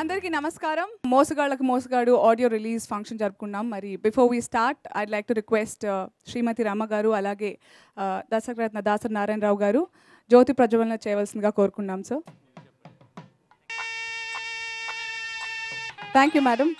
అందరికీ నమస్కారం. మోసగాళ్ళకు మోసగాడు ఆడియో రిలీజ్ ఫంక్షన్ జరుపుకున్నాం. మరి before we start I like to request Srimathi Ramma గారు అలాగే uh, దర్శకరత్న దాసరి నారాయణరావు గారు జ్యోతి ప్రజ్వలన చేయవలసిందిగా కోరుకున్నాం సార్ థ్యాంక్ యూ మేడం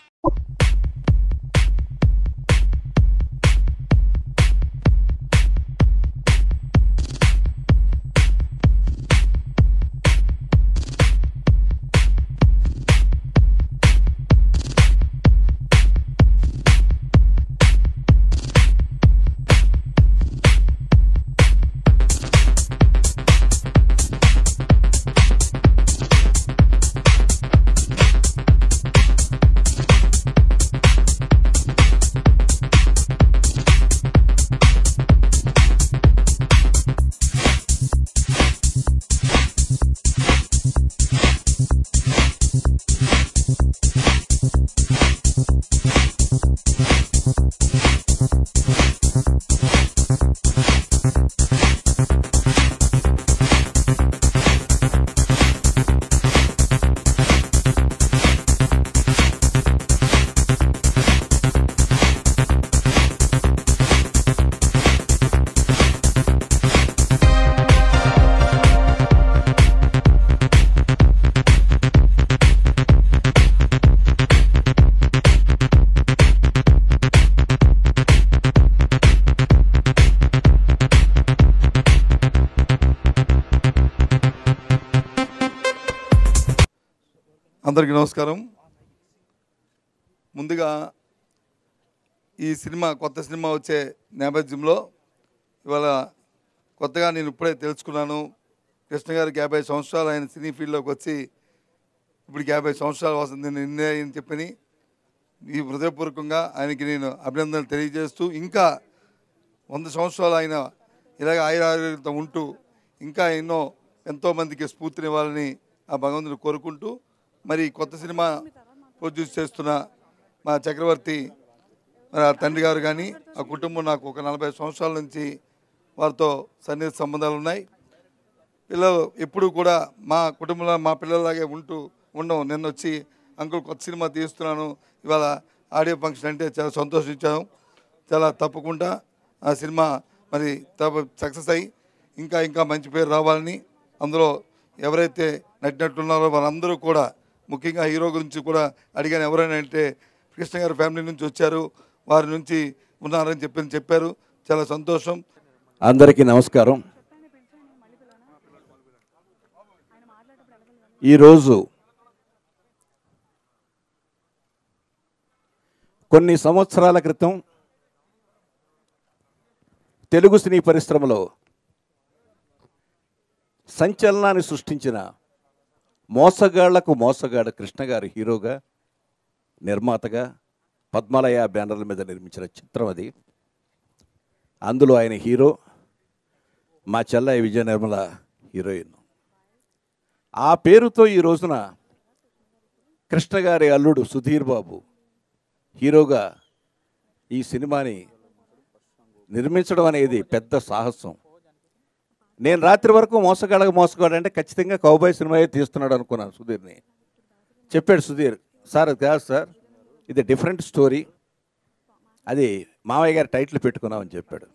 అందరికీ నమస్కారం. ముందుగా ఈ సినిమా కొత్త సినిమా వచ్చే నేపథ్యంలో ఇవాళ కొత్తగా నేను ఇప్పుడే తెలుసుకున్నాను. కృష్ణ గారికి యాభై సంవత్సరాలు ఆయన సినీ ఫీల్డ్లోకి వచ్చి ఇప్పుడు యాభై సంవత్సరాలు వస్తుంది నిన్నే అని చెప్పని ఈ హృదయపూర్వకంగా ఆయనకి నేను అభినందనలు తెలియజేస్తూ ఇంకా వంద సంవత్సరాలు ఆయన ఇలాగ ఆయురారోగ్యంతో ఉంటూ ఇంకా ఎన్నో ఎంతోమందికి స్ఫూర్తినివ్వాలని ఆ భగవంతుని కోరుకుంటూ మరి కొత్త సినిమా ప్రొడ్యూస్ చేస్తున్న మా చక్రవర్తి మరి ఆ తండ్రి గారు కానీ ఆ కుటుంబం నాకు ఒక నలభై సంవత్సరాల నుంచి వారితో సన్నిహిత సంబంధాలు ఉన్నాయి. పిల్లలు ఎప్పుడు కూడా మా కుటుంబంలో మా పిల్లలాగే ఉంటూ ఉండడం నిన్న వచ్చి అంకుల్ కొత్త సినిమా తీస్తున్నాను. ఇవాళ ఆడియో ఫంక్షన్ అంటే చాలా సంతోషించాము చాలా తప్పకుండా ఆ సినిమా మరి తప్ప సక్సెస్ అయ్యి ఇంకా ఇంకా మంచి పేరు రావాలని అందులో ఎవరైతే నటినట్టున్నారో వాళ్ళందరూ కూడా ముఖ్యంగా హీరో గురించి కూడా అడిగాను ఎవరైనా అంటే కృష్ణ గారి ఫ్యామిలీ నుంచి వచ్చారు వారి నుంచి ఉన్నారని చెప్పి చెప్పారు. చాలా సంతోషం. అందరికీ నమస్కారం. ఈరోజు కొన్ని సంవత్సరాల క్రితం తెలుగు సినీ పరిశ్రమలో సంచలనాన్ని సృష్టించిన మోసగాళ్ళకు మోసగాడు కృష్ణ గారు హీరోగా నిర్మాతగా పద్మాలయ బ్యానర్ల మీద నిర్మించిన చిత్రం అది. అందులో ఆయన హీరో మా చెల్లయ్య విజయ నిర్మల హీరోయిన్. ఆ పేరుతో ఈ రోజున కృష్ణ గారి అల్లుడు సుధీర్ బాబు హీరోగా ఈ సినిమాని నిర్మించడం అనేది పెద్ద సాహసం. నేను రాత్రి వరకు మోసగాడక మోసగాడు అంటే ఖచ్చితంగా కౌబాయ్ సినిమాయే తీస్తున్నాడు అనుకున్నాను సుధీర్ని. చెప్పాడు సుధీర్ సార్ అది కాదు సార్ ఇది డిఫరెంట్ స్టోరీ అది మావయ్య గారి టైటిల్ పెట్టుకున్నామని చెప్పాడు.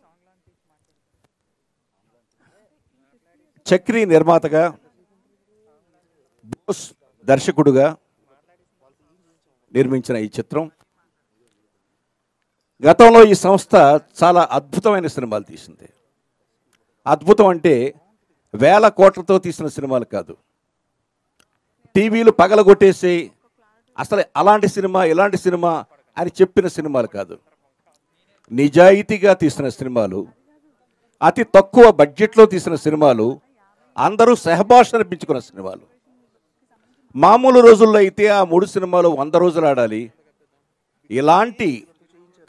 చక్రి నిర్మాతగా బోస్ దర్శకుడుగా నిర్మించిన ఈ చిత్రం. గతంలో ఈ సంస్థ చాలా అద్భుతమైన సినిమాలు తీసింది. అద్భుతం అంటే వేల కోట్లతో తీసిన సినిమాలు కాదు. టీవీలు పగలగొట్టేసి అసలు అలాంటి సినిమా ఇలాంటి సినిమా అని చెప్పిన సినిమాలు కాదు. నిజాయితీగా తీసిన సినిమాలు అతి తక్కువ బడ్జెట్లో తీసిన సినిమాలు అందరూ సహభాష అనిపించుకున్న సినిమాలు. మామూలు రోజుల్లో అయితే ఆ మూడు సినిమాలు వంద రోజులు ఆడాలి. ఇలాంటి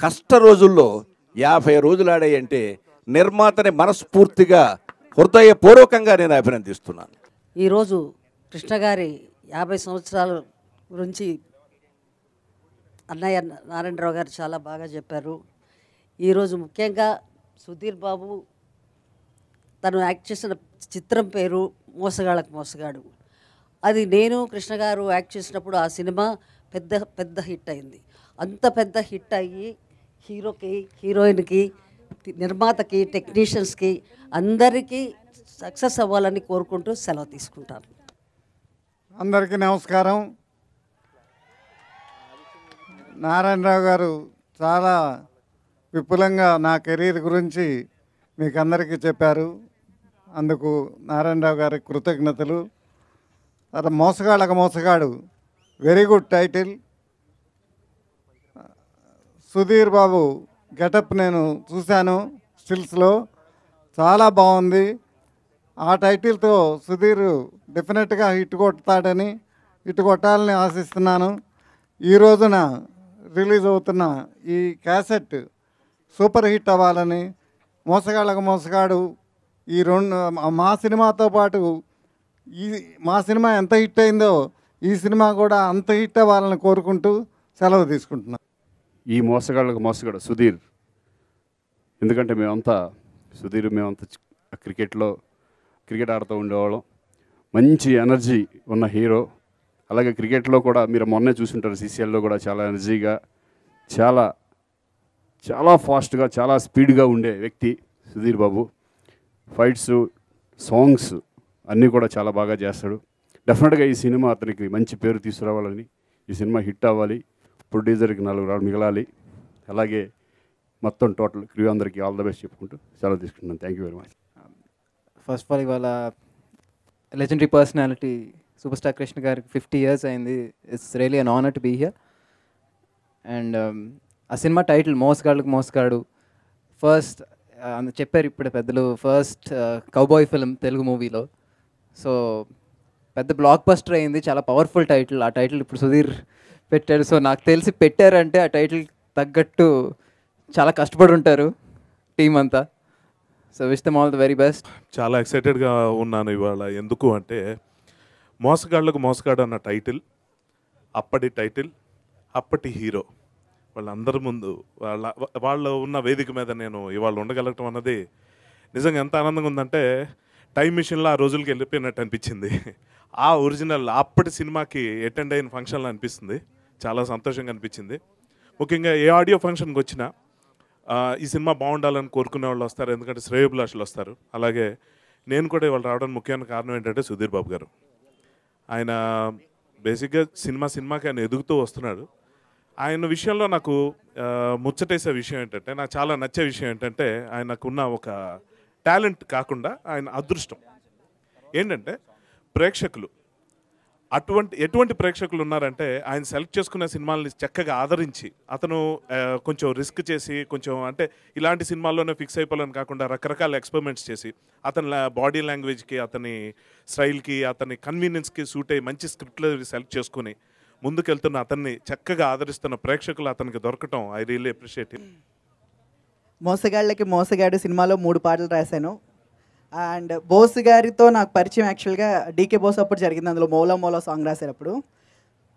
కష్ట రోజుల్లో యాభై రోజులు ఆడాయంటే నిర్మాతని మనస్ఫూర్తిగా హృదయపూర్వకంగా నేను అభినందిస్తున్నాను. ఈరోజు కృష్ణ గారి యాభై సంవత్సరాల గురించి అన్నయ్య నారాయణరావు గారు చాలా బాగా చెప్పారు. ఈరోజు ముఖ్యంగా సుధీర్ బాబు తను యాక్ట్ చేసిన చిత్రం పేరు మోసగాళ్ళకు మోసగాడు. అది నేను కృష్ణ గారు యాక్ట్ చేసినప్పుడు ఆ సినిమా పెద్ద పెద్ద హిట్ అయింది. అంత పెద్ద హిట్ అయ్యి హీరోకి హీరోయిన్కి నిర్మాతకి టెక్నీషియన్స్కి అందరికీ సక్సెస్ అవ్వాలని కోరుకుంటూ సెలవు తీసుకుంటాను. అందరికీ నమస్కారం. నారాయణరావు గారు చాలా విపులంగా నా కెరీర్ గురించి మీకు అందరికీ చెప్పారు. అందుకు నారాయణరావు గారి కృతజ్ఞతలు. అలా మోసగాళ్ళక మోసగాడు. Very good title. Sudheer Babu getup నేను చూశాను స్టిల్స్లో. చాలా బాగుంది. ఆ టైటిల్తో సుధీర్ డెఫినెట్గా హిట్ కొడతాడని హిట్ కొట్టాలని ఆశిస్తున్నాను. ఈ రోజున రిలీజ్ అవుతున్న ఈ క్యాసెట్ సూపర్ హిట్ అవ్వాలని మోసగాళ్ళకు మోసగాడు. ఈ రెండు మా సినిమాతో పాటు ఈ మా సినిమా ఎంత హిట్ అయిందో ఈ సినిమా కూడా అంత హిట్ అవ్వాలని కోరుకుంటూ సెలవు తీసుకుంటున్నాను ఈ మోసగాళ్ళకు మోసగాడు సుధీర్. ఎందుకంటే మేమంతా సుధీర్ మేమంతా క్రికెట్లో క్రికెట్ ఆడుతూ ఉండేవాళ్ళం. మంచి ఎనర్జీ ఉన్న హీరో. అలాగే క్రికెట్లో కూడా మీరు మొన్నే చూసుంటారు సీసీఎల్లో కూడా చాలా ఎనర్జీగా చాలా చాలా ఫాస్ట్గా చాలా స్పీడ్గా ఉండే వ్యక్తి సుధీర్ బాబు. ఫైట్స్ సాంగ్స్ అన్నీ కూడా చాలా బాగా చేస్తాడు. డెఫినెట్గా ఈ సినిమా అతనికి మంచి పేరు తీసుకురావాలని ఈ సినిమా హిట్ అవ్వాలి. ప్రొడ్యూసర్కి నలుగురు వాళ్ళు మిగలాలి. అలాగే మొత్తం టోటల్ క్రూ అందరికీ ఆల్ ద బెస్ట్ చెప్పుకుంటూ సెలవు తీసుకుంటున్నాను. Thank you very much. First of all ఇవాళ legendary personality super star Krishna గారికి ఫిఫ్టీ ఇయర్స్ అయింది. It's really an honour to be here and ఆ సినిమా టైటిల్ మోసగాళ్ళకి మోసగాడు. ఫస్ట్ uh, చెప్పారు ఇప్పుడు పెద్దలు ఫస్ట్ కౌబాయ్ ఫిల్మ్ తెలుగు మూవీలో. సో పెద్ద బ్లాక్ బస్టర్ అయింది. చాలా పవర్ఫుల్ టైటిల్ ఆ టైటిల్ ఇప్పుడు సుధీర్ పెట్టాడు సో నాకు తెలిసి పెట్టారంటే ఆ టైటిల్ తగ్గట్టు చాలా కష్టపడి ఉంటారు టీం అంతా. So wish them all the very best చాలా ఎక్సైటెడ్గా ఉన్నాను ఇవాళ. ఎందుకు అంటే మోసగాళ్ళకు మోసగాడు అన్న టైటిల్ అప్పటి టైటిల్ అప్పటి హీరో. వాళ్ళందరి ముందు వాళ్ళ వాళ్ళు ఉన్న వేదిక మీద నేను ఇవాళ ఉండగలగటం అన్నది నిజంగా ఎంత ఆనందంగా ఉందంటే టైం మిషన్లో ఆ రోజులకి వెళ్ళిపోయినట్టు అనిపించింది. ఆ ఒరిజినల్ అప్పటి సినిమాకి అటెండ్ అయిన ఫంక్షన్లో అనిపిస్తుంది. చాలా సంతోషంగా అనిపించింది. ముఖ్యంగా ఏ ఆడియో ఫంక్షన్కి వచ్చినా ఈ సినిమా బాగుండాలని కోరుకునే వాళ్ళు వస్తారు ఎందుకంటే శ్రేయోభిలాషులు వస్తారు. అలాగే నేను కూడా ఇవాళ రావడానికి ముఖ్యమైన కారణం ఏంటంటే సుధీర్ బాబు గారు. ఆయన బేసిక్గా సినిమా సినిమాకి ఆయన ఎదుగుతూ వస్తున్నాడు. ఆయన విషయంలో నాకు ముచ్చటేసే విషయం ఏంటంటే నాకు చాలా నచ్చే విషయం ఏంటంటే ఆయనకున్న ఒక టాలెంట్ కాకుండా ఆయన అదృష్టం. ఏంటంటే ప్రేక్షకులు అటువంటి ఎటువంటి ప్రేక్షకులు ఉన్నారంటే ఆయన సెలెక్ట్ చేసుకున్న సినిమాల్ని చక్కగా ఆదరించి అతను కొంచెం రిస్క్ చేసి కొంచెం అంటే ఇలాంటి సినిమాల్లోనే ఫిక్స్ అయిపోవాలని కాకుండా రకరకాల ఎక్స్పెరిమెంట్స్ చేసి అతని బాడీ లాంగ్వేజ్కి అతని స్టైల్కి అతని కన్వీనియన్స్కి సూట్ అయ్యి మంచి స్క్రిప్ట్లు సెలెక్ట్ చేసుకుని ముందుకెళ్తున్న అతన్ని చక్కగా ఆదరిస్తున్న ప్రేక్షకులు అతనికి దొరకటం ఐ రియల్లీ అప్రిషియేట్ మోసగాళ్ళకి మోసగాడు సినిమాలో మూడు పాటలు రాశాను. అండ్ బోస్ గారితో నాకు పరిచయం యాక్చువల్గా డీకే బోస్ అప్పుడు జరిగింది. అందులో మోలా మోలా సాంగ్ రాసేటప్పుడు.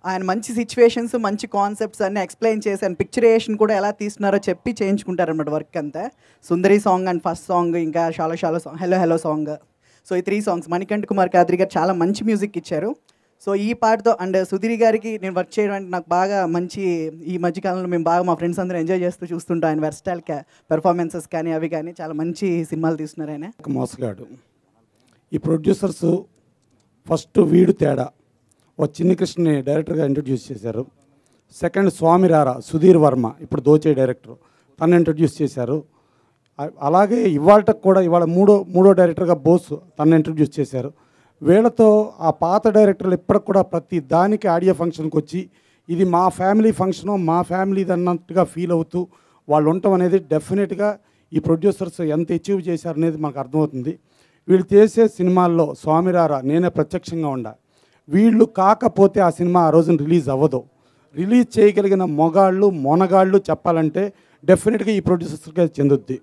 ఆయన మంచి సిచ్యువేషన్స్ మంచి కాన్సెప్ట్స్ అన్ని ఎక్స్ప్లెయిన్ చేశాను పిక్చరేషన్ కూడా ఎలా తీస్తున్నారో చెప్పి చేయించుకుంటారనమాట వర్క్ అంతా. Sundari song and first song ఇంకా షాలో shallow song hello hello song so ఈ త్రీ సాంగ్స్ మణికంఠ కుమార్ కాద్రి గారు చాలా మంచి మ్యూజిక్ ఇచ్చారు. సో ఈ పాటతో అండ్ సుధీర్ గారికి నేను వర్క్ చేయడం అంటే నాకు బాగా మంచి ఈ మధ్యకాలంలో మేము బాగా మా ఫ్రెండ్స్ అందరూ ఎంజాయ్ చేస్తూ చూస్తుంటాం. ఆయన వెర్స్టైల్ పెర్ఫార్మెన్సెస్ కానీ అవి కానీ చాలా మంచి సినిమాలు తీస్తున్నారు ఆయన. మోసగాడు. ఈ ప్రొడ్యూసర్స్ ఫస్ట్ వీడు తేడా. ఓ చిన్ని కృష్ణని డైరెక్టర్గా ఇంట్రడ్యూస్ చేశారు. సెకండ్ స్వామి రారా సుధీర్ వర్మ ఇప్పుడు దోచే డైరెక్టర్ తను ఇంట్రడ్యూస్ చేశారు. అలాగే ఇవాళకు కూడా ఇవాళ మూడో మూడో డైరెక్టర్గా బోస్ తను ఇంట్రడ్యూస్ చేశారు. వీళ్ళతో ఆ పాత డైరెక్టర్లు ఇప్పటికి కూడా ప్రతి దానికి ఆడియో ఫంక్షన్కి వచ్చి ఇది మా ఫ్యామిలీ ఫంక్షను మా ఫ్యామిలీది అన్నట్టుగా ఫీల్ అవుతూ వాళ్ళు ఉండటం అనేది డెఫినెట్గా ఈ ప్రొడ్యూసర్స్ ఎంత అచీవ్ చేశారనేది మనకు అర్థమవుతుంది. వీళ్ళు చేసే సినిమాల్లో స్వామిరారా నేనే ప్రత్యక్షంగా ఉండా. వీళ్ళు కాకపోతే ఆ సినిమా ఆ రోజున రిలీజ్ అవ్వదు. రిలీజ్ చేయగలిగిన మొగాళ్ళు మొనగాళ్ళు చెప్పాలంటే డెఫినెట్గా ఈ ప్రొడ్యూసర్స్గా చెందుద్ది.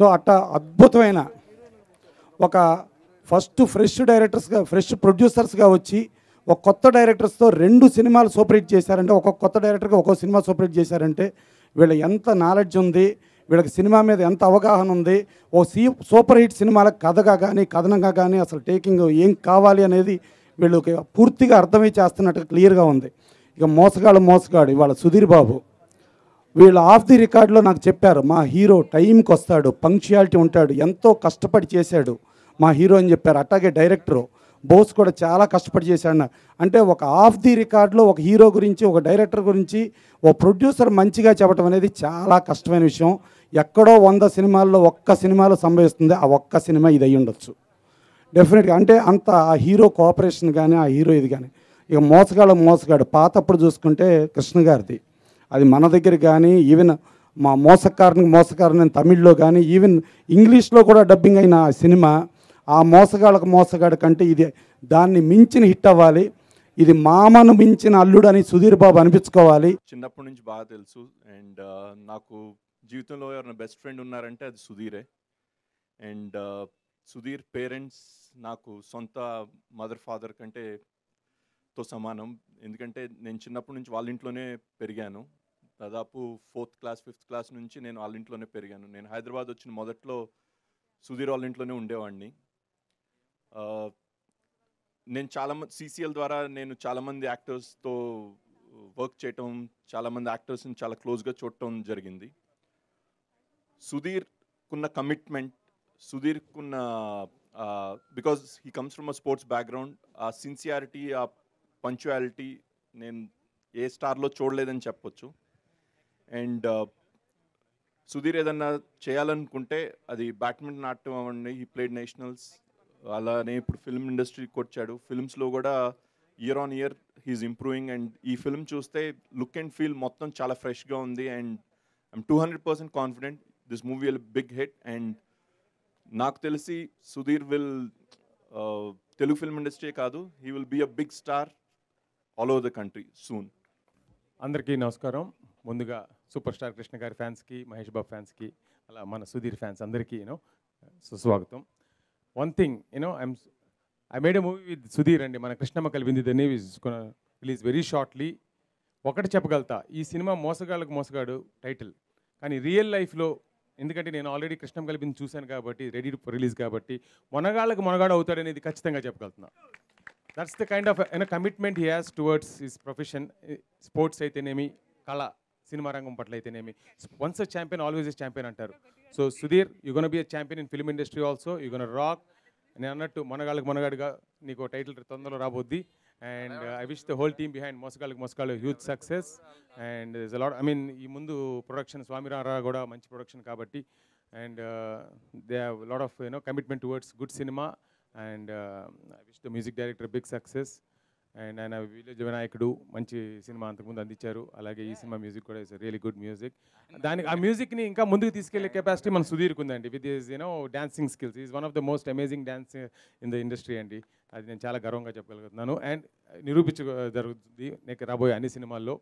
సో అట్ట అద్భుతమైన ఒక ఫస్ట్ ఫ్రెష్ డైరెక్టర్స్గా ఫ్రెష్ ప్రొడ్యూసర్స్గా వచ్చి ఒక కొత్త డైరెక్టర్స్తో రెండు సినిమాలు సూపర్ హిట్ చేశారంటే ఒక్కొక్క కొత్త డైరెక్టర్గా ఒక్కొక్క సినిమా సూపర్ హిట్ చేశారంటే వీళ్ళ ఎంత నాలెడ్జ్ ఉంది వీళ్ళకి సినిమా మీద ఎంత అవగాహన ఉంది ఓ సీ సూపర్ హిట్ సినిమాల కథగా కానీ కథనంగా కానీ అసలు టేకింగ్ ఏం కావాలి అనేది వీళ్ళకి పూర్తిగా అర్థమై చేస్తున్నట్టు క్లియర్గా ఉంది. ఇక మోసగాడు మోసగాడు ఇవాళ సుధీర్ బాబు. వీళ్ళు ఆఫ్ ది రికార్డులో నాకు చెప్పారు మా హీరో టైంకి వస్తాడు పంక్చుయాలిటీ ఉంటాడు ఎంతో కష్టపడి చేశాడు. మా హీరో అని చెప్పారు. అట్లాగే డైరెక్టరు బోస్ కూడా చాలా కష్టపడి చేశాడు అంటే ఒక ఆఫ్ ది రికార్డులో ఒక హీరో గురించి ఒక డైరెక్టర్ గురించి ఓ ప్రొడ్యూసర్ మంచిగా చెప్పడం అనేది చాలా కష్టమైన విషయం. ఎక్కడో వంద సినిమాల్లో ఒక్క సినిమాలో సంభవిస్తుంది. ఆ ఒక్క సినిమా ఇది అయి ఉండొచ్చు. డెఫినెట్గా అంటే అంత ఆ హీరో కోఆపరేషన్ కానీ ఆ హీరో ఇది కానీ ఇక మోసగాడు మోసగాడు. పాతప్పుడు చూసుకుంటే కృష్ణ గారిది. అది మన దగ్గర కానీ ఈవెన్ మా మోసకారుని మోసకారుని తమిళ్ళో కానీ ఈవెన్ ఇంగ్లీష్లో కూడా డబ్బింగ్ అయిన ఆ సినిమా ఆ మోసగాళ్ళకు మోసగాడు కంటే ఇది దాన్ని మించిన హిట్ అవ్వాలి. ఇది మామను మించిన అల్లుడు అని సుధీర్ బాబు అనిపించుకోవాలి. చిన్నప్పటి నుంచి బాగా తెలుసు. అండ్ నాకు జీవితంలో ఎవరైనా బెస్ట్ ఫ్రెండ్ ఉన్నారంటే అది సుధీరే. అండ్ సుధీర్ పేరెంట్స్ నాకు సొంత మదర్ ఫాదర్ కంటే తో సమానం. ఎందుకంటే నేను చిన్నప్పటి నుంచి వాళ్ళ ఇంట్లోనే పెరిగాను. దాదాపు ఫోర్త్ క్లాస్ ఫిఫ్త్ క్లాస్ నుంచి నేను వాళ్ళ ఇంట్లోనే పెరిగాను. నేను హైదరాబాద్ వచ్చిన మొదట్లో సుధీర్ వాళ్ళ ఇంట్లోనే ఉండేవాడిని. నేను చాలా మంది సీసీఎల్ ద్వారా నేను చాలామంది యాక్టర్స్తో వర్క్ చేయటం చాలామంది యాక్టర్స్ని చాలా క్లోజ్గా చూడటం జరిగింది. సుధీర్కున్న commitment సుధీర్కున్న because he comes from a sports background ఆ సిన్సియారిటీ ఆ పంచువాలిటీ నేను ఏ స్టార్లో చూడలేదని చెప్పొచ్చు. అండ్ సుధీర్ ఏదన్నా చేయాలనుకుంటే అది బ్యాడ్మింటన్ ఆడటం అవ్వండి ఈ ప్లేడ్ నేషనల్స్ అలానే ఇప్పుడు ఫిల్మ్ ఇండస్ట్రీకి వచ్చాడు ఫిల్మ్స్లో కూడా year on year he is improving and ఈ ఫిల్మ్ చూస్తే లుక్ అండ్ ఫీల్ మొత్తం చాలా ఫ్రెష్గా ఉంది and I'm two hundred percent confident this movie will big hit and నాకు తెలిసి Sudheer will Telugu film industry కాదు he will be a big star all over the country soon అందరికీ నమస్కారం. ముందుగా సూపర్ స్టార్ కృష్ణ గారి ఫ్యాన్స్కి మహేష్ బాబు ఫ్యాన్స్కి అలా మన సుధీర్ ఫ్యాన్స్ అందరికీ యూనో సుస్వాగతం. One thing you know I'm I made a movie with Sudheer అండి మన కృష్ణమ్మ కలిపింది దన్ని రిలీజ్ వెరీ షార్ట్లీ ఒకటి చెప్పగలుగుతా ఈ సినిమా మోసగాళ్ళకు మోసగాడు టైటిల్ కానీ రియల్ లైఫ్లో ఎందుకంటే నేను ఆల్రెడీ కృష్ణం కలిపింది చూశాను కాబట్టి రెడీ రిలీజ్ కాబట్టి మొనగాళ్ళకు మొనగాడు అవుతాడనేది ఖచ్చితంగా చెప్పగలుగుతున్నా. That's the kind of an commitment he has towards his profession sports అయితేనేమి కళ. సినిమా రంగం పట్ల అయితేనేమి. Once a champion always is champion అంటారు. So Sudheer you gonna be a champion in film industry also you gonna rock నేను అన్నట్టు మనగాళ్ళకి మనగాడిగా నీకు టైటిల్ తొందరలో రాబోద్ది. And I wish the whole team behind మోసగాళ్ళకి మోసగాళ్ళు huge success and is lot I mean ఈ ముందు ప్రొడక్షన్ స్వామిరారా కూడా మంచి ప్రొడక్షన్ కాబట్టి. And they have lot of you know commitment towards good cinema and I wish the music director big success and ఆయన village Vinayakudu మంచి cinema అంతకుముందు అందించారు. అలాగే ఈ సినిమా మ్యూజిక్ కూడా ఇస్ రియలీ గుడ్ మ్యూజిక్. దానికి ఆ మ్యూజిక్ని ఇంకా ముందుకు తీసుకెళ్ళే కెపాసిటీ మన సుధీర్కి ఉందండి. With is you know dancing skills. Is one of the most amazing dance in the industry అండి. అది నేను చాలా గర్వంగా చెప్పగలుగుతున్నాను. అండ్ నిరూపించ జరుగుతుంది నీకు రాబోయే అన్ని సినిమాల్లో.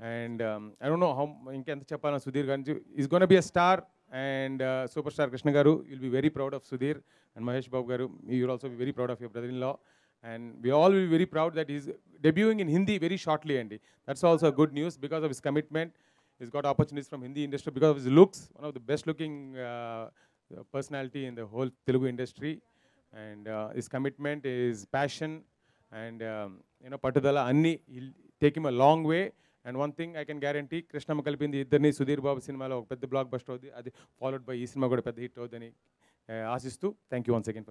And I don't know how ఇంకెంత చెప్పాలని సుధీర్ గారి. Is gonna be a star and super star Krishna garu. Will be very proud of Sudheer and Mahesh Babu garu. You're also be very proud of your brother in law and we all will be very proud that he's debuting in Hindi very shortly, Andy. That's also good news because of his commitment. He's got opportunities from Hindi industry because of his looks, one of the best looking uh, personality in the whole Telugu industry. And uh, his commitment, his passion, and um, you know, Patudala Anni, he'll take him a long way. And one thing I can guarantee Krishnamma కలిపింది ఇద్దరిని సుధీర్ బాబు సినిమాలో ఒక పెద్ద block buster అవుతుంది అది followed by ఈ cinema కూడా పెద్ద హిట్ అవుతుందని ఆశిస్తూ thank you one second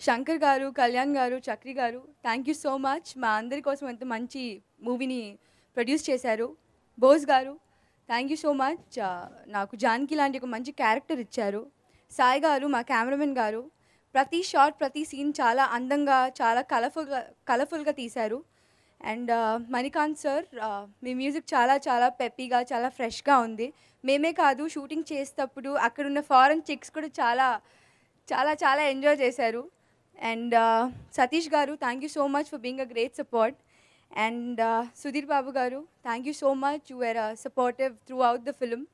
Shankar garu Kalyan garu Chakri గారు థ్యాంక్ యూ సో మచ్ మా అందరి కోసం ఎంత మంచి మూవీని ప్రొడ్యూస్ చేశారు. బోస్ గారు థ్యాంక్ యూ సో మచ్ నాకు జానకి లాంటి ఒక మంచి క్యారెక్టర్ ఇచ్చారు. సాయి గారు మా కెమెరామెన్ గారు ప్రతి షాట్ ప్రతి సీన్ చాలా అందంగా చాలా కలర్ఫుల్గా కలర్ఫుల్గా తీశారు. అండ్ మణికాంత్ సార్ మీ మ్యూజిక్ చాలా చాలా పెప్పీగా చాలా ఫ్రెష్గా ఉంది. మేమే కాదు షూటింగ్ చేసేటప్పుడు అక్కడున్న ఫారెన్ చిక్స్ కూడా చాలా చాలా చాలా ఎంజాయ్ చేశారు. And uh, Satish Garu, thank you so much for being a great support. And uh, Sudhir Babu Garu, thank you so much. You were uh, supportive throughout the film.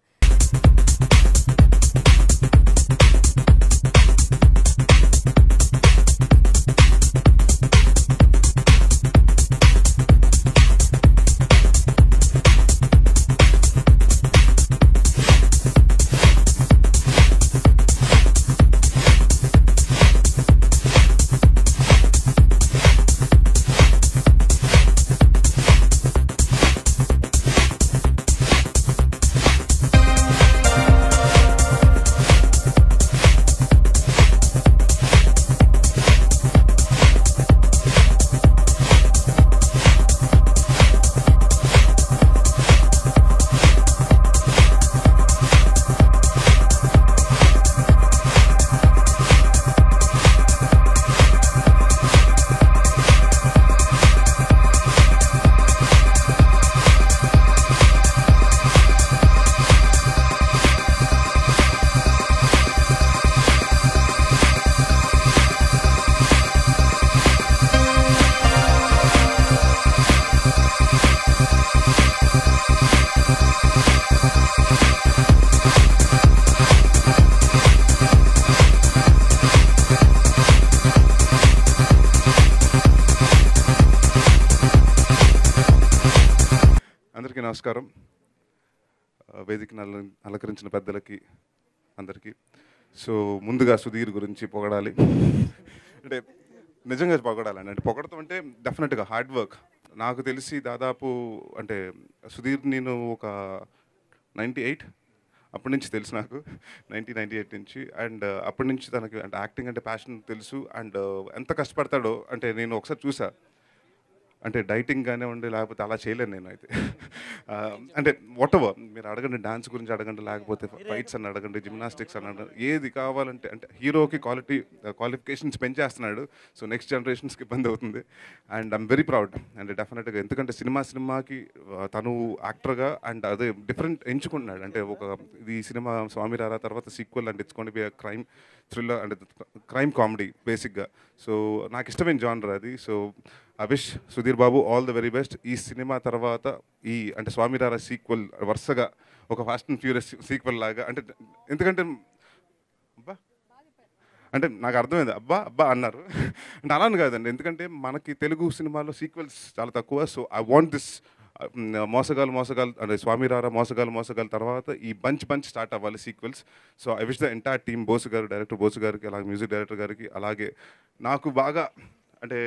నమస్కారం. ఆ, వేదికను అల అలంకరించిన పెద్దలకి అందరికీ. సో ముందుగా సుధీర్ గురించి పొగడాలి. అంటే నిజంగా పొగడాలండి. అంటే పొగడతాం అంటే డెఫినెట్గా హార్డ్ వర్క్. నాకు తెలిసి దాదాపు అంటే సుధీర్ నేను ఒక నైంటీ ఎయిట్ అప్పటి నుంచి తెలుసు నాకు. నైన్టీన్ నైంటీ ఎయిట్ నుంచి. అండ్ అప్పటి నుంచి తనకి అంటే యాక్టింగ్ అంటే ప్యాషన్ తెలుసు. అండ్ ఎంత కష్టపడతాడో అంటే నేను ఒకసారి చూసా. అంటే డైటింగ్ కానివ్వండి లేకపోతే అలా చేయలేను నేను అయితే. అంటే వాటవర్ మీరు అడగండి డాన్స్ గురించి అడగండి లేకపోతే ఫైట్స్ అని అడగండి జిమ్నాస్టిక్స్ అని అడగండి ఏది కావాలంటే అంటే హీరోకి క్వాలిటీ క్వాలిఫికేషన్స్ పెంచేస్తున్నాడు. సో నెక్స్ట్ జనరేషన్స్కి ఇబ్బంది అవుతుంది. And I'm very proud and డెఫినెట్గా ఎందుకంటే సినిమా సినిమాకి uh, తను యాక్టర్గా అండ్ అదే డిఫరెంట్ ఎంచుకున్నాడు అంటే ఒక ఇది సినిమా స్వామి రారా తర్వాత sequel and it's gonna be crime thriller అంటే క్రైమ్ కామెడీ బేసిక్గా సో నాకు ఇష్టమైన జానర్ అది. So Abhish wish Sudheer Babu all the very best ఈ సినిమా తర్వాత ఈ అంటే స్వామిరార సీక్వెల్ వరుసగా ఒక ఫాస్ట్ అండ్ ఫ్యూరియస్ సీక్వెల్ లాగా అంటే ఎందుకంటే అబ్బా అంటే నాకు అర్థమైంది అబ్బా అబ్బా అన్నారు. అంటే అలాను కాదండి ఎందుకంటే మనకి తెలుగు సినిమాలో సీక్వెల్స్ చాలా తక్కువ so I want this Mosagallu Mosagallu అంటే స్వామిరార మోసగాలు మోసగాలు తర్వాత ఈ బంచ్ బంచ్ స్టార్ట్ అవ్వాలి sequels so I wish the entire team Bosu garu director Bosu గారికి అలాగే మ్యూజిక్ డైరెక్టర్ గారికి అలాగే నాకు బాగా అంటే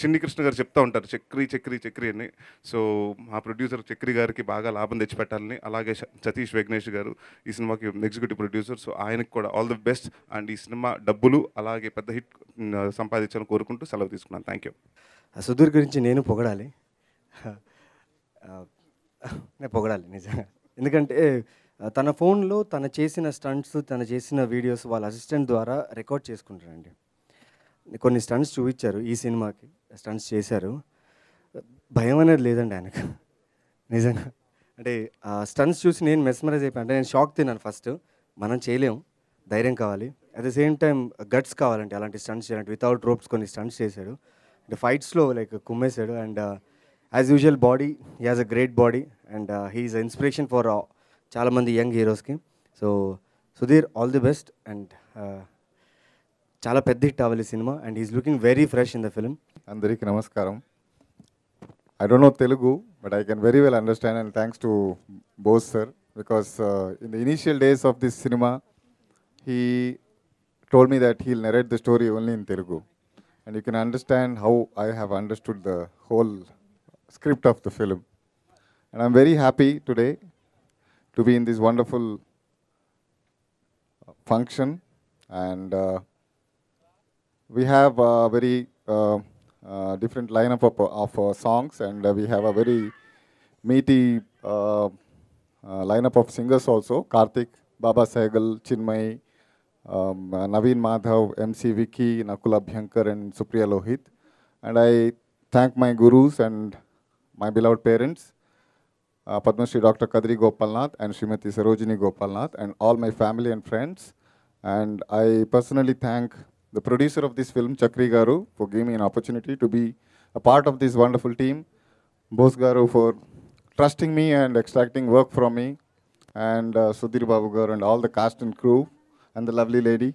చిన్ని కృష్ణ గారు చెప్తా ఉంటారు చక్రి చక్రి చక్రి అని. సో మా ప్రొడ్యూసర్ చక్రి గారికి బాగా లాభం తెచ్చిపెట్టాలని. అలాగే సతీష్ వెగ్నేష్ గారు ఈ సినిమాకి ఎగ్జిక్యూటివ్ ప్రొడ్యూసర్. సో ఆయనకు కూడా ఆల్ ది బెస్ట్. అండ్ ఈ సినిమా డబ్బులు అలాగే పెద్ద హిట్ సంపాదించాలని కోరుకుంటూ సెలవు తీసుకున్నాను. Thank you. సుధీర్ గురించి నేను పొగడాలి. నేను పొగడాలి నిజంగా. ఎందుకంటే తన ఫోన్లో తను చేసిన స్టంట్స్ తను చేసిన వీడియోస్ వాళ్ళ అసిస్టెంట్ ద్వారా రికార్డ్ చేసుకుంటారండి. కొన్ని స్టంట్స్ చూపించారు ఈ సినిమాకి స్టంట్స్ చేశారు. భయం అనేది లేదండి ఆయనకు. నిజంగా. అంటే ఆ స్టంట్స్ చూసి నేను మెస్మరైజ్ అయిపోయాను. అంటే నేను షాక్ తిన్నాను ఫస్ట్ మనం చేయలేం. ధైర్యం కావాలి. At the same time guts కావాలంటే అలాంటి స్టంట్స్ చేయాలంటే వితౌట్ రోప్స్ కొన్ని స్టంట్స్ చేశాడు. అంటే ఫైట్స్లో like కుమ్మేశాడు. And as usual body he has a great body and he's inspiration for చాలామంది young హీరోస్కి. So Sudheer all the best and చాలా పెద్ద హిట్ అవ్వాలి cinema and is looking very fresh in the film అందరికీ నమస్కారం. I don't know Telugu but I can very well understand and thanks to Bose sir because uh, in the initial days of this cinema he told me that he'll narrate the story only in Telugu. And you can understand how I have understood the whole script of the film. And I'm very happy today to be in this wonderful function and uh, uh we have a very uh, uh, different lineup of, of uh, songs and we have a very meaty lineup of singers also Karthik, Baba Sehgal, Chinmay, um, Naveen Madhav, MC Vicky, Nakul Abhyankar and Supriya Lohit and I thank my gurus and my beloved parents uh, Padma Shri Dr. Kadri Gopalnath and Srimati Sarojini Gopalnath and all my family and friends. And I personally thank the producer of this film, Chakri Garu, for giving me an opportunity to be a part of this wonderful team. Bose Garu for trusting me and extracting work from me. And uh, Sudhir Babu Garu and all the cast and crew and the lovely lady.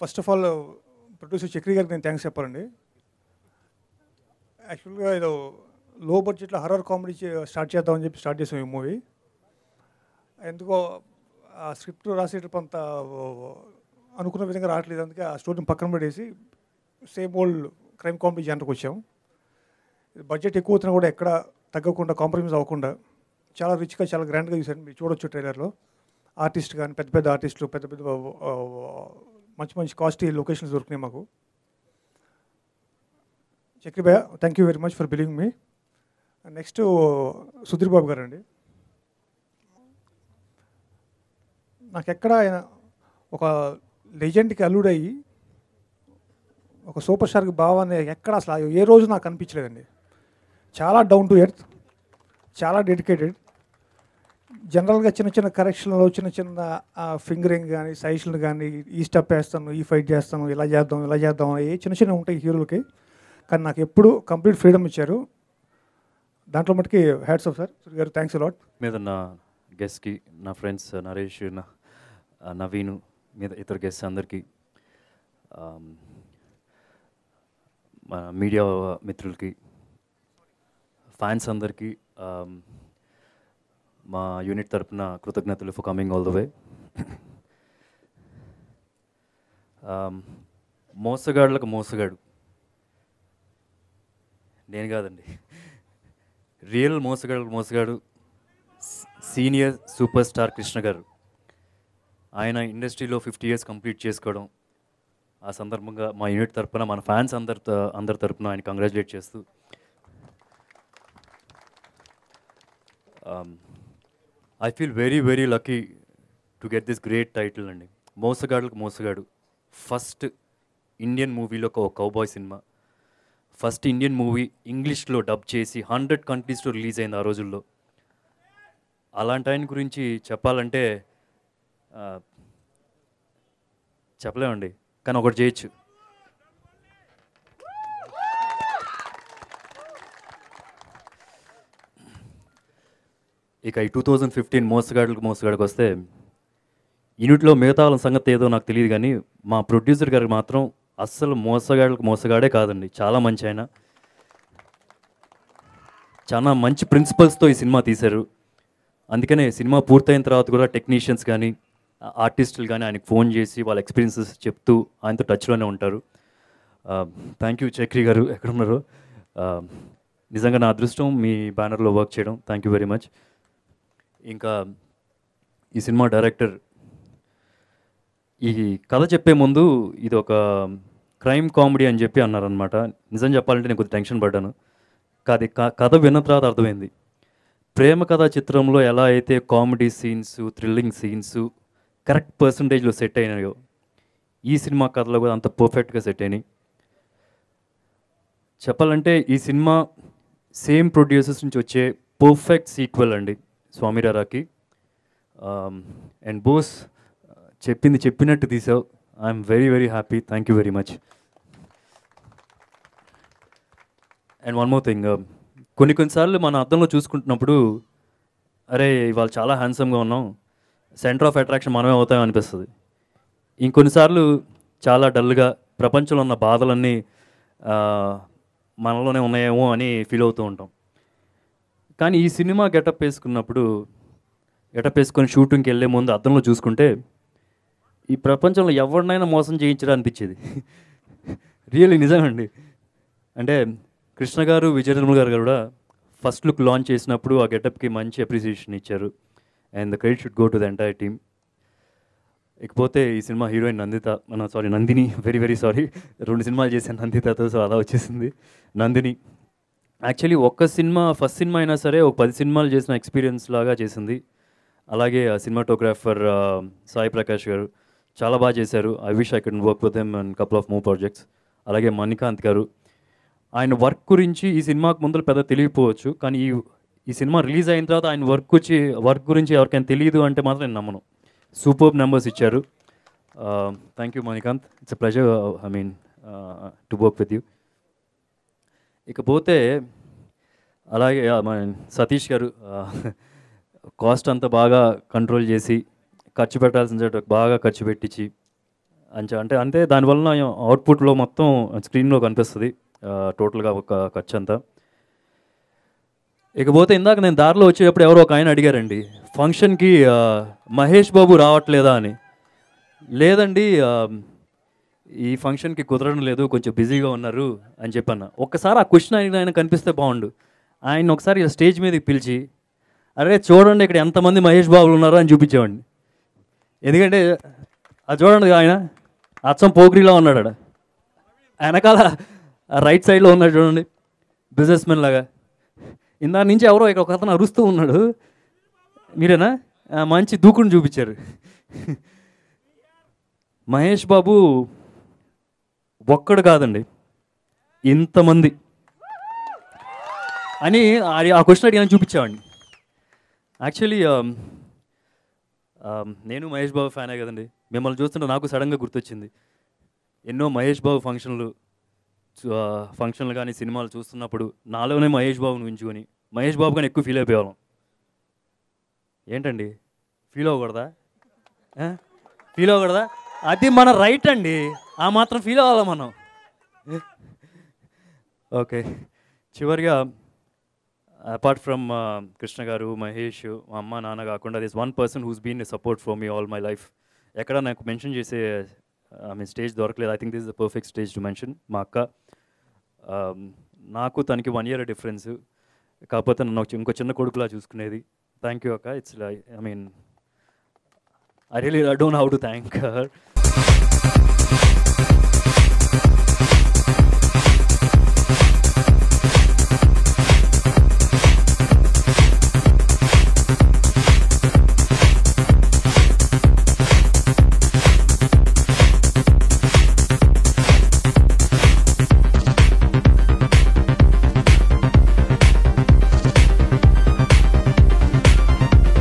First of all producer Chakri గారికి నేను thanks చెప్పాలండి యాక్చువల్గా ఏదో లో బడ్జెట్లో horror comedy start చేద్దామని చెప్పి start చేసాం ఈ మూవీ ఎందుకో ఆ స్క్రిప్ట్ రాసేటప్పుడు అంత అనుకున్న విధంగా రావట్లేదు. అందుకే ఆ స్టోరీని పక్కన పెట్టేసి సేమ్ ఓల్డ్ క్రైమ్ కామెడీ జనర్కి వచ్చాం. బడ్జెట్ ఎక్కువ అవుతున్నా కూడా ఎక్కడ తగ్గకుండా కాంప్రమైజ్ అవ్వకుండా చాలా రిచ్గా చాలా గ్రాండ్గా చూసారు మీరు చూడొచ్చు ట్రైలర్లో. ఆర్టిస్ట్ కానీ పెద్ద పెద్ద ఆర్టిస్టులు పెద్ద పెద్ద మంచి మంచి కాస్ట్లీ లొకేషన్స్ దొరికినాయి మాకు. Chakri thank you very much for believing me next Sudheer Babu garu అండి నాకు ఎక్కడ ఆయన ఒక లెజెండ్కి అల్లుడయ్యి ఒక సూపర్ స్టార్కి భావాన్ని ఎక్కడ అసలు ఏ రోజు నాకు అనిపించలేదండి. చాలా డౌన్ టు ఎర్త్ చాలా డెడికేటెడ్. జనరల్గా చిన్న చిన్న కరెక్షన్లో చిన్న చిన్న ఫింగరింగ్ కానీ సైజులు కానీ ఈ స్టెప్ వేస్తాను ఈ ఫైట్ చేస్తాను ఇలా చేద్దాం ఇలా చేద్దాం ఏ చిన్న చిన్న ఉంటాయి హీరోలకి. కానీ నాకు ఎప్పుడు కంప్లీట్ ఫ్రీడమ్ ఇచ్చారు. దాంట్లో మటుకి హ్యాట్స్ ఆఫ్ సార్. గారు థ్యాంక్స్ అలాట్. మీద నా గెస్ట్కి నా ఫ్రెండ్స్ నరేష్ నా నవీను మీద ఇతర గెస్ట్ అందరికీ మన మీడియా మిత్రులకి ఫ్యాన్స్ అందరికీ మా యూనిట్ తరపున కృతజ్ఞతలు for coming all the way Mosagadulaku Mosagadu. నేను కాదండి. రియల్ మోసగాడులకు మోసగాడు సీనియర్ సూపర్ స్టార్ కృష్ణ గారు. ఆయన ఇండస్ట్రీలో ఫిఫ్టీ ఇయర్స్ కంప్లీట్ చేసుకోవడం ఆ సందర్భంగా మా యూనిట్ తరపున మన ఫ్యాన్స్ అందరి త- అందరి తరపున ఆయన కంగ్రాచులేట్ చేస్తూ I feel very very lucky to get this great title అండి. మోసగాడులకు మోసగాడు. ఫస్ట్ ఇండియన్ మూవీలో ఒక cowboy cinema first Indian movie ఇంగ్లీష్లో డబ్ చేసి హండ్రెడ్ కంట్రీస్లో రిలీజ్ అయింది ఆ రోజుల్లో. అలాంటి ఆయన గురించి చెప్పాలంటే చెప్పలేమండి కానీ ఒకటి చేయొచ్చు. ఇక ఈ టూ థౌజండ్ ఫిఫ్టీన్ మోసగాడులకు మోసగాడికి వస్తే యూనిట్లో మిగతా వాళ్ళ సంగతి ఏదో నాకు తెలియదు కానీ మా ప్రొడ్యూసర్ గారికి మాత్రం అస్సలు మోసగాళ్ళకు మోసగాడే కాదండి. చాలా మంచి ఆయన. చాలా మంచి ప్రిన్సిపల్స్తో ఈ సినిమా తీశారు. అందుకనే సినిమా పూర్తయిన తర్వాత కూడా టెక్నీషియన్స్ కానీ ఆర్టిస్టులు కానీ ఆయనకు ఫోన్ చేసి వాళ్ళ ఎక్స్పీరియన్సెస్ చెప్తూ ఆయనతో టచ్లోనే ఉంటారు. థ్యాంక్ యూ చక్రి గారు ఎక్కడున్నారు నిజంగా నా అదృష్టం మీ బ్యానర్లో వర్క్ చేయడం. థ్యాంక్ యూ వెరీ మచ్ ఇంకా ఈ సినిమా డైరెక్టర్ ఈ కథ చెప్పే ముందు ఇది ఒక క్రైమ్ కామెడీ అని చెప్పి అన్నారనమాట నిజం చెప్పాలంటే నేను కొద్దిగా టెన్షన్ పడ్డాను. కాదు క- కథ విన్న తర్వాత అర్థమైంది. ప్రేమ కథ చిత్రంలో ఎలా అయితే comedy scenes thrilling scenes correct పర్సంటేజ్లో set అయినాయో ఈ సినిమా కథలో కూడా అంత పర్ఫెక్ట్గా సెట్ అయినాయి. చెప్పాలంటే ఈ సినిమా సేమ్ ప్రొడ్యూసర్స్ నుంచి వచ్చే పర్ఫెక్ట్ సీక్వెల్ అండి స్వామిరారాకి అండ్ బోస్ చెప్పింది చెప్పినట్టు తీసావు. I'm very very happy. Thank you very much. And one more thing కొన్ని కొన్నిసార్లు మన అర్థంలో చూసుకుంటున్నప్పుడు అరే ఇవాళ చాలా హ్యాండ్సమ్గా ఉన్నాం. సెంటర్ ఆఫ్ అట్రాక్షన్ మనమే అవుతాం అనిపిస్తుంది. ఇంకొన్నిసార్లు చాలా డల్గా ప్రపంచంలో ఉన్న బాధలన్నీ మనలోనే ఉన్నాయేమో అని ఫీల్ అవుతూ ఉంటాం. కానీ ఈ సినిమా గెటప్ వేసుకున్నప్పుడు గెటప్ వేసుకొని షూటింగ్కి వెళ్ళే ముందు అద్దంలో చూసుకుంటే ఈ ప్రపంచంలో ఎవరినైనా మోసం చేయించడం అనిపించేది రియల్లీ నిజమండి. అంటే కృష్ణ గారు విజయ గారు కూడా ఫస్ట్ లుక్ లాంచ్ చేసినప్పుడు ఆ గెటప్కి మంచి అప్రిసియేషన్ ఇచ్చారు. And the credit should go to the entire team ఇకపోతే ఈ సినిమా హీరోయిన్ నందిత మన sorry Nandini very very sorry రెండు సినిమాలు చేశాను నందితతో సో అలా వచ్చేసింది. నందిని యాక్చువల్లీ ఒక్క సినిమా ఫస్ట్ సినిమా అయినా సరే ఒక పది సినిమాలు చేసిన ఎక్స్పీరియన్స్ లాగా చేసింది. అలాగే ఆ సినిమాటోగ్రాఫర్ సాయి ప్రకాష్ గారు చాలా బాగా చేశారు. I wish I can work with them and couple of more projects అలాగే మణికాంత్ గారు. ఆయన వర్క్ గురించి ఈ సినిమాకు ముందర పెద్ద తెలియకపోవచ్చు కానీ ఈ ఈ సినిమా రిలీజ్ అయిన తర్వాత ఆయన వర్క్ వచ్చి వర్క్ గురించి ఎవరికైనా తెలియదు అంటే మాత్రం నేను నమ్మను. సూపర్ నెంబర్స్ ఇచ్చారు. Thank you Manikanth it's a pleasure I mean to work with you ఇకపోతే అలాగే uh, సతీష్ గారు uh, కాస్ట్ అంతా బాగా కంట్రోల్ చేసి ఖర్చు పెట్టాల్సిన బాగా ఖర్చు పెట్టించి అంచ అంటే అంతే దానివల్ల అవుట్పుట్లో మొత్తం స్క్రీన్లో కనిపిస్తుంది టోటల్గా uh, ఒక ఖర్చు అంతా ఇకపోతే ఇందాక నేను దారిలో వచ్చేటప్పుడు ఎవరో ఒక ఆయన అడిగారండి ఫంక్షన్కి మహేష్ బాబు రావట్లేదా అని? లేదండి ఈ ఫంక్షన్కి కుదరడం లేదు కొంచెం బిజీగా ఉన్నారు అని చెప్పన్న. ఒక్కసారి ఆ క్వశ్చన్ ఆయన ఆయన కనిపిస్తే బాగుండు. ఆయన ఒకసారి స్టేజ్ మీదకి పిలిచి అరే చూడండి ఇక్కడ ఎంతమంది మహేష్ బాబులు ఉన్నారో అని చూపించేవాడిని. ఎందుకంటే అది చూడండి ఆయన అచ్చం పోగ్రీలా ఉన్నాడు వెనకాల రైట్ సైడ్లో ఉన్నాడు చూడండి బిజినెస్ మెన్ లాగా. ఇందా నుంచి ఎవరో ఇక్కడ ఒక అతను అరుస్తూ ఉన్నాడు. మీరేనా? మంచి దూకుని చూపించారు. మహేష్ బాబు ఒక్కడు కాదండి. ఇంతమంది. అని ఆ- ఆ క్వశ్చన్ అడిగి చూపించామండి యాక్చువల్లీ um, um, నేను మహేష్ బాబు ఫ్యానే కదండి. మిమ్మల్ని చూస్తుంటే నాకు సడన్గా గుర్తొచ్చింది. ఎన్నో మహేష్ బాబు ఫంక్షన్లు ఫంక్షన్లు కానీ సినిమాలు చూస్తున్నప్పుడు నాలోనే మహేష్ బాబుని ఉంచుకొని మహేష్ బాబు కానీ ఎక్కువ ఫీల్ అయిపోయేవాళ్ళం. ఏంటండి? ఫీల్ అవ్వకూడదా? ఫీల్ అవ్వకూడదా? అది మన రైట్ అండి. ఆ మాత్రం ఫీల్ అవ్వాలి మనం? ఓకే. చివరిగా అపార్ట్ ఫ్రమ్ కృష్ణ గారు మహేష్ మా అమ్మ నాన్న కాకుండా this one person who's been support for me all my life ఎక్కడ నాకు మెన్షన్ చేసే ఐ మీన్ స్టేజ్ దొరకలేదు. I think this the perfect stage to mention మా అక్క నాకు తనకి వన్ ఇయర్ డిఫరెన్స్ కాకపోతే నన్ను ఒక ఇంకో చిన్న కొడుకులా చూసుకునేది. థ్యాంక్ యూ అక్క. It's I mean I really I don't how to thank her